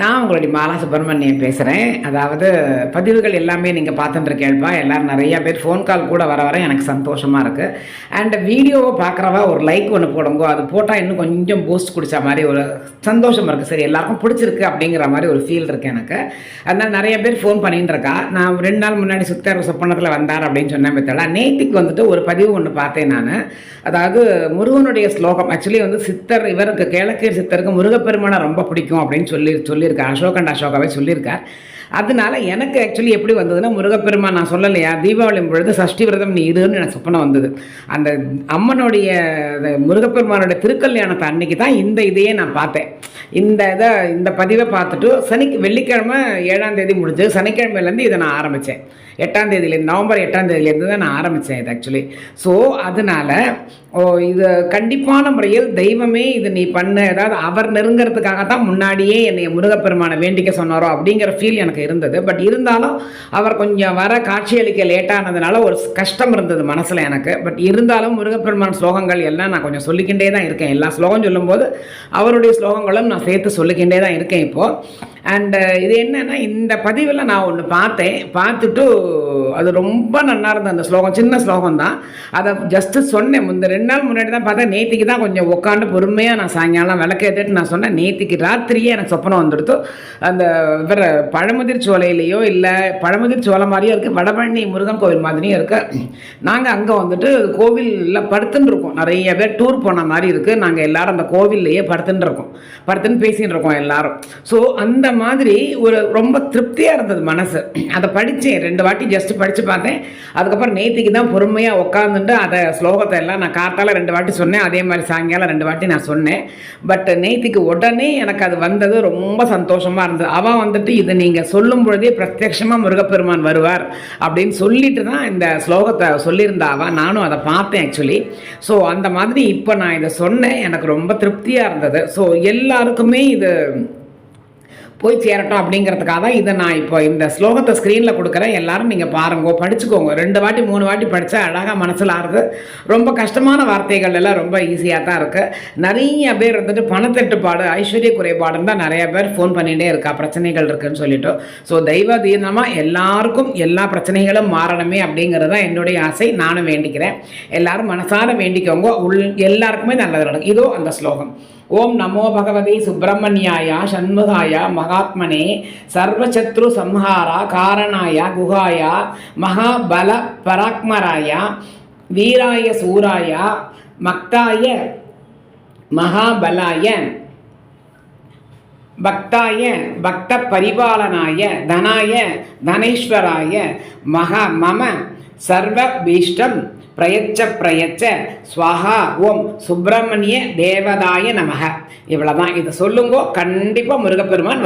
நான் உங்களுடைய மாலா சுப்பிரமணியன் பேசுகிறேன் அதாவது பதிவுகள் எல்லாமே நீங்கள் பார்த்துட்டுருக்கேள்ப்பா எல்லோரும் நிறையா பேர் ஃபோன் கால் கூட வர வர எனக்கு சந்தோஷமாக இருக்குது அண்ட் வீடியோவை பார்க்குறவா ஒரு லைக் ஒன்று போடுங்கோ. அது போட்டால் இன்னும் கொஞ்சம் பூஸ்ட் குடித்த மாதிரி ஒரு சந்தோஷம் இருக்குது சரி எல்லாருக்கும் பிடிச்சிருக்கு அப்படிங்கிற மாதிரி ஒரு ஃபீல் இருக்குது எனக்கு. அதனால் நிறைய பேர் ஃபோன் பண்ணிகிட்டு இருக்கா. நான் ரெண்டு நாள் முன்னாடி சுத்தர் சொப்பனத்தில் வந்தார் அப்படின்னு சொன்னேன் பத்தல நேத்திக்கு வந்துட்டு ஒரு பதிவு ஒன்று பார்த்தேன் நான். அதாவது முருகனுடைய ஸ்லோகம். ஆக்சுவலி வந்து சித்தர் இவருக்கு கேளக்கீர் சித்தருக்கு முருகப்பெருமானை ரொம்ப பிடிக்கும் அப்படின்னு சொல்லி சொல்லி சொல்லியிருக்கார். அசோகண்ட் அசோகாவே சொல்லியிருக்கார். அதனால எனக்கு ஆக்சுவலி எப்படி வந்ததுன்னா முருகப்பெருமான் நான் சொல்லலையா? தீபாவளி பொழுது சஷ்டி விரதம் நீ இதுன்னு எனக்கு சொப்பனம் வந்தது. அந்த அம்மனுடைய முருகப்பெருமானுடைய திருக்கல்யாணத்தை அன்னைக்கு தான் இந்த இதையே நான் பார்த்தேன். இந்த இதை இந்த பதிவை பார்த்துட்டு சனி வெள்ளிக்கிழமை ஏழாம் தேதி முடிஞ்சு சனிக்கிழமையிலேருந்து இதை நான் ஆரம்பித்தேன். எட்டாம் தேதியிலேருந்து நவம்பர் எட்டாம் தேதியிலேருந்து தான் நான் ஆரம்பித்தேன் இது ஆக்சுவலி ஸோ அதனால் ஓ இது கண்டிப்பான முறையில் தெய்வமே இது நீ பண்ண ஏதாவது அவர் நெருங்கிறதுக்காக தான் முன்னாடியே என்னை முருகப்பெருமானை வேண்டிக்க சொன்னாரோ அப்படிங்கிற ஃபீல் எனக்கு இருந்தது. பட் இருந்தாலும் அவர் கொஞ்சம் வர காட்சியளிக்க லேட்டானதுனால ஒரு கஷ்டம் இருந்தது மனசில் எனக்கு. பட் இருந்தாலும் முருகப்பெருமான் ஸ்லோகங்கள் எல்லாம் நான் கொஞ்சம் சொல்லிக்கிட்டே தான் இருக்கேன். எல்லா ஸ்லோகம் சொல்லும்போது அவருடைய ஸ்லோகங்களும் நான் சேர்த்து சொல்லிக்கிட்டே தான் இருக்கேன் இப்போது அண்டு uh, இது என்னென்னா இந்த பதிவில் நான் ஒன்று பார்த்தேன். பார்த்துட்டு அது ரொம்ப நல்லா இருந்தது அந்த ஸ்லோகம் சின்ன ஸ்லோகம் தான். அதை ஜஸ்ட்டு சொன்னேன். முந்த ரெண்டு நாள் முன்னாடி தான் பார்த்தா நேத்திக்கு தான் கொஞ்சம் உட்காந்து பொறுமையாக நான் சாயங்காலம் விளக்கேற்றுட்டு நான் சொன்னேன். நேத்திக்கு ராத்திரியே எனக்கு சொப்பனம் வந்துடுத்து. அந்த வேறு பழமுதிர் சோலையிலையோ இல்லை பழமுதிர் சோலை மாதிரியும் இருக்குது வடபழனி முருகன் கோவில் மாதிரியும் இருக்குது நாங்கள் அங்கே வந்துட்டு கோவிலில் படுத்துன்னு இருக்கோம். நிறைய பேர் டூர் போன மாதிரி இருக்குது நாங்கள் எல்லோரும் அந்த கோவில்லையே படுத்துன்னு இருக்கோம். படுத்துன்னு பேசின்னு இருக்கோம் எல்லோரும். ஸோ அந்த மாதிரி ஒரு ரொம்ப திருப்தியாக இருந்தது மனசு. அதை படித்தேன் ரெண்டு வாட்டி ஜஸ்ட் படித்து பார்த்தேன். அதுக்கப்புறம் நேத்திக்கு தான் பொறுமையாக உட்காந்துட்டு அதை ஸ்லோகத்தை எல்லாம் நான் காத்தால் ரெண்டு வாட்டி சொன்னேன். அதே மாதிரி சாயங்காலம் ரெண்டு வாட்டி நான் சொன்னேன். பட் நேத்திக்கு உடனே எனக்கு அது வந்தது ரொம்ப சந்தோஷமாக இருந்தது. அவன் வந்துட்டு இதை நீங்கள் சொல்லும் பொழுதே பிரத்யட்சமாக முருகப்பெருமான் வருவார் அப்படின்னு சொல்லிட்டு தான் இந்த ஸ்லோகத்தை சொல்லியிருந்தா நானும் அதை பார்த்தேன் ஆக்சுவலி ஸோ அந்த மாதிரி இப்போ நான் இதை சொன்னேன். எனக்கு ரொம்ப திருப்தியாக இருந்தது. ஸோ எல்லாருக்குமே இது போய் சேரட்டும் அப்படிங்கிறதுக்காக தான் இதை நான் இப்போ இந்த ஸ்லோகத்தை ஸ்க்ரீனில் கொடுக்குறேன். எல்லாரும் நீங்கள் பாருங்க. படிச்சுக்கோங்க. ரெண்டு வாட்டி மூணு வாட்டி படித்தா அழகாக மனசில் ஆறுது. ரொம்ப கஷ்டமான வார்த்தைகள் எல்லாம் ரொம்ப ஈஸியாக தான் இருக்குது நிறைய பேர் வந்துட்டு பணத்தட்டுப்பாடு ஐஸ்வர்ய குறைபாடுன்னு தான் நிறைய பேர் ஃபோன் பண்ணிகிட்டே இருக்கா. பிரச்சனைகள் இருக்குன்னு சொல்லிட்டு. ஸோ தெய்வ தீனமாக எல்லாருக்கும் எல்லா பிரச்சனைகளும் மாறணுமே அப்படிங்கிறது தான் என்னுடைய ஆசை. நானும் வேண்டிக்கிறேன். எல்லாரும் மனசார வேண்டிக்கோங்க. உள் எல்லாருக்குமே நல்லது நடக்கும். இதோ அந்த ஸ்லோகம். ஓம் நமோ பகவதி சுப்பிரமணியாய சண்முகாய மகாத்மனே சர்வசத்ரு சம்ஹாரா காரணாய குகாயா மகாபல பராக்மராய வீராய சூராய மக்தாய மகாபலாய பக்தாய பக்த பரிபாலனாய தனாய தனேஸ்வராய மகா மம சர்வ பீஷ்டம் பிரயச்ச பிரயச்ச ஸ்வஹா ஓம் சுப்பிரமணிய தேவதாய நமக. இவ்வளோதான் இதை சொல்லுங்கோ கண்டிப்பாக முருகப்பெருமான் வரும்